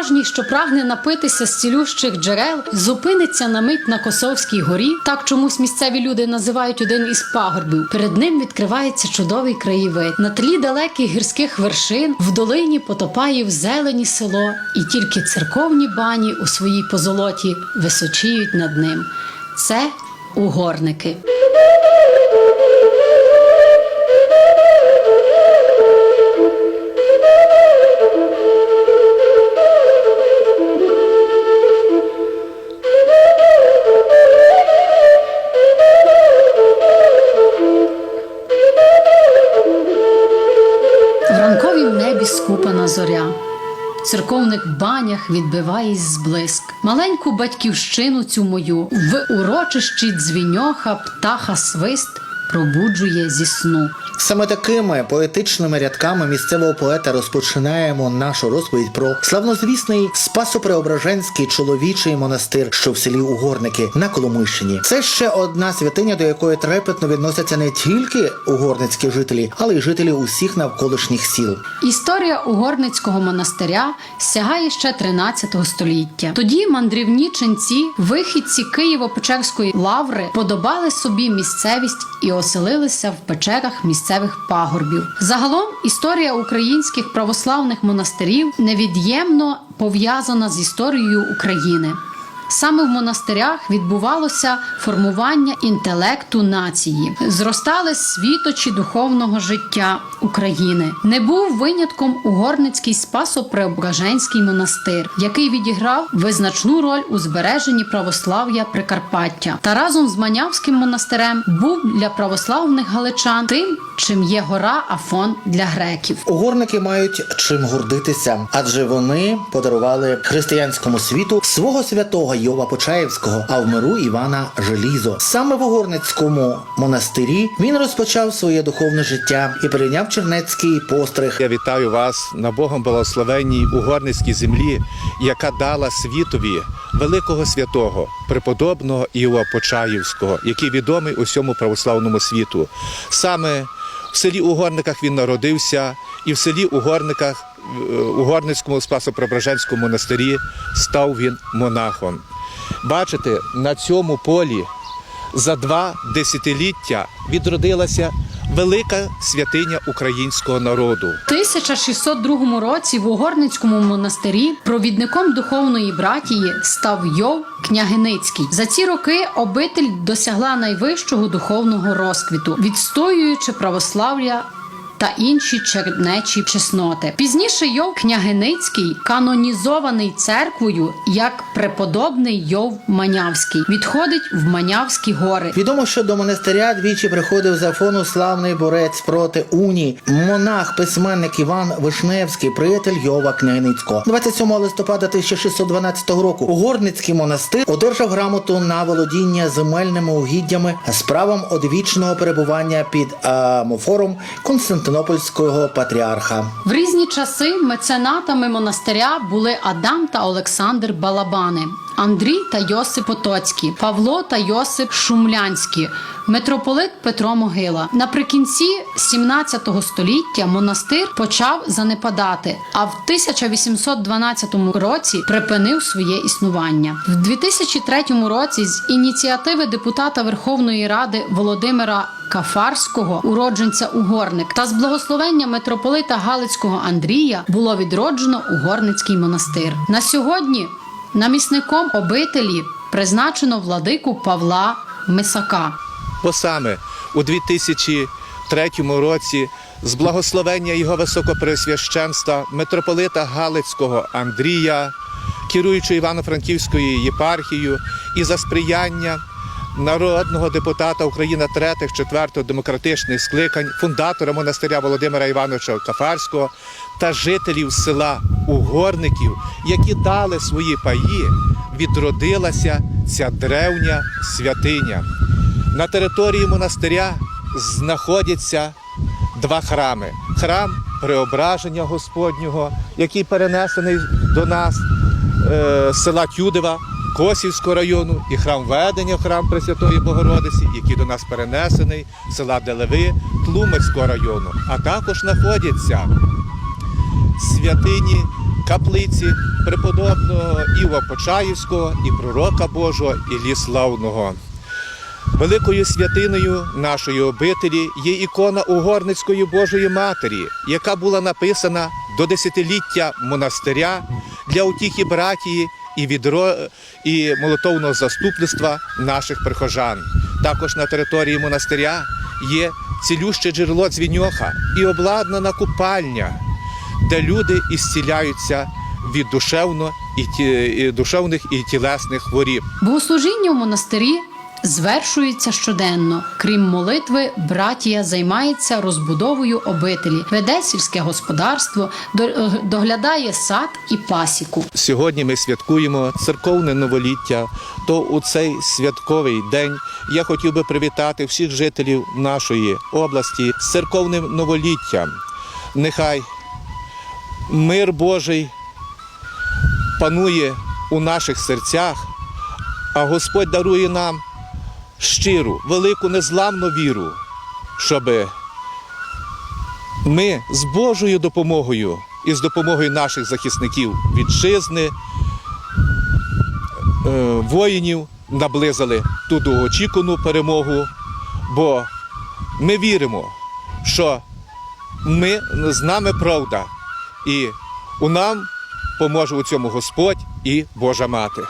Подорожній, що прагне напитися з цілющих джерел, зупиниться на мить на Косовській горі. Так чомусь місцеві люди називають один із пагорбів. Перед ним відкривається чудовий краєвид. На тлі далеких гірських вершин в долині потопає в зелені село, і тільки церковні бані у своїй позолоті височіють над ним. Це угорники. Скупана зоря. В банях відбиває зблиск. Маленьку батьківщину цю мою в урочищі дзвіньоха птаха свист пробуджує зі сну. Саме такими поетичними рядками місцевого поета розпочинаємо нашу розповідь про славнозвісний Спасо-Преображенський чоловічий монастир, що в селі Угорники на Коломийщині. Це ще одна святиня, до якої трепетно відносяться не тільки угорницькі жителі, але й жителі усіх навколишніх сіл. Історія угорницького монастиря сягає ще 13 століття. Тоді мандрівні ченці, вихідці Києво-Печерської лаври, подобали собі місцевість і оселилися в печерах місцевих пагорбів. Загалом історія українських православних монастирів невід'ємно пов'язана з історією України. Саме в монастирях відбувалося формування інтелекту нації, зростали світочі духовного життя України. Не був винятком угорницький Спасо-Преображенський монастир, який відіграв визначну роль у збереженні православ'я Прикарпаття, та разом з Манявським монастирем був для православних галичан тим, чим є гора Афон для греків. Угорники мають чим гордитися, адже вони подарували християнському світу свого святого Йова Почаєвського, а в миру Івана Желізо. Саме в Угорницькому монастирі він розпочав своє духовне життя і прийняв чернецький постриг. Я вітаю вас на Богом благословенній угорницькій землі, яка дала світові великого святого, преподобного Іова Почаївського, який відомий усьому православному світу. Саме в селі Угорниках він народився, і в селі Угорниках, е, Угорницькому Спасо-Преображенському монастирі став він монахом. Бачите, на цьому полі за два десятиліття відродилася велика святиня українського народу. В 1602 році в Угорницькому монастирі провідником духовної братії став Йов Княгиницький. За ці роки обитель досягла найвищого духовного розквіту, відстоюючи православ'я. Та інші чернечі чесноти. Пізніше Йов Княгиницький канонізований церквою як преподобний Йов Манявський, відходить в Манявські гори. Відомо, що до монастиря двічі приходив з Афону славний борець проти Уні, монах, письменник Іван Вишневський, приятель Йова Княгиницького. 27 листопада 1612 року Угорницький монастир одержав грамоту на володіння земельними угіддями з правом одвічного перебування під амофором Константинопольського патріарха. В різні часи меценатами монастиря були Адам та Олександр Балабани, Андрій та Йосип Потоцькі, Павло та Йосип Шумлянські, митрополит Петро Могила. Наприкінці 17 століття монастир почав занепадати, а в 1812 році припинив своє існування. В 2003 році з ініціативи депутата Верховної Ради Володимира Кафарського, уродженця Угорник, та з благословення митрополита Галицького Андрія було відроджено Угорницький монастир. На сьогодні намісником обителі призначено владику Павла Мисака. Бо саме у 2003 році з благословення його високопресвященства митрополита Галицького Андрія, керуючи Івано-Франківською єпархією, і за сприяння народного депутата третих, четвертого демократичних скликань, фундатора монастиря Володимира Івановича Кафарського та жителів села Угорників, які дали свої паї, відродилася ця древня святиня. На території монастиря знаходяться два храми: храм Преображення Господнього, який перенесений до нас е, з села Тюдева. Косівського району і храм ведення, храм Пресвятої Богородиці, який до нас перенесений села Делеви Тлумацького району. А також знаходяться святині каплиці преподобного Іва Почаївського і пророка Божого Іллі Славного. Великою святиною нашої обителі є ікона Угорницької Божої Матері, яка була написана до десятиліття монастиря для утіхи братії і відро... і молитовного заступництва наших прихожан. Також на території монастиря є цілюще джерело дзвіньоха і обладнана купальня, де люди ісціляються від душевно і ті... і душевних і тілесних хворіб. Богослужіння в монастирі звершується щоденно. Крім молитви, братія займається розбудовою обителі, веде сільське господарство, до- доглядає сад і пасіку. Сьогодні ми святкуємо церковне новоліття. То у цей святковий день я хотів би привітати всіх жителів нашої області з церковним новоліттям. Нехай мир Божий панує у наших серцях, а Господь дарує нам щиру, велику незламну віру, щоб ми з Божою допомогою і з допомогою наших захисників вітчизни, е, воїнів наблизили ту довгоочікувану перемогу, бо ми віримо, що ми з нами правда, і у нам поможе у цьому Господь і Божа Мати.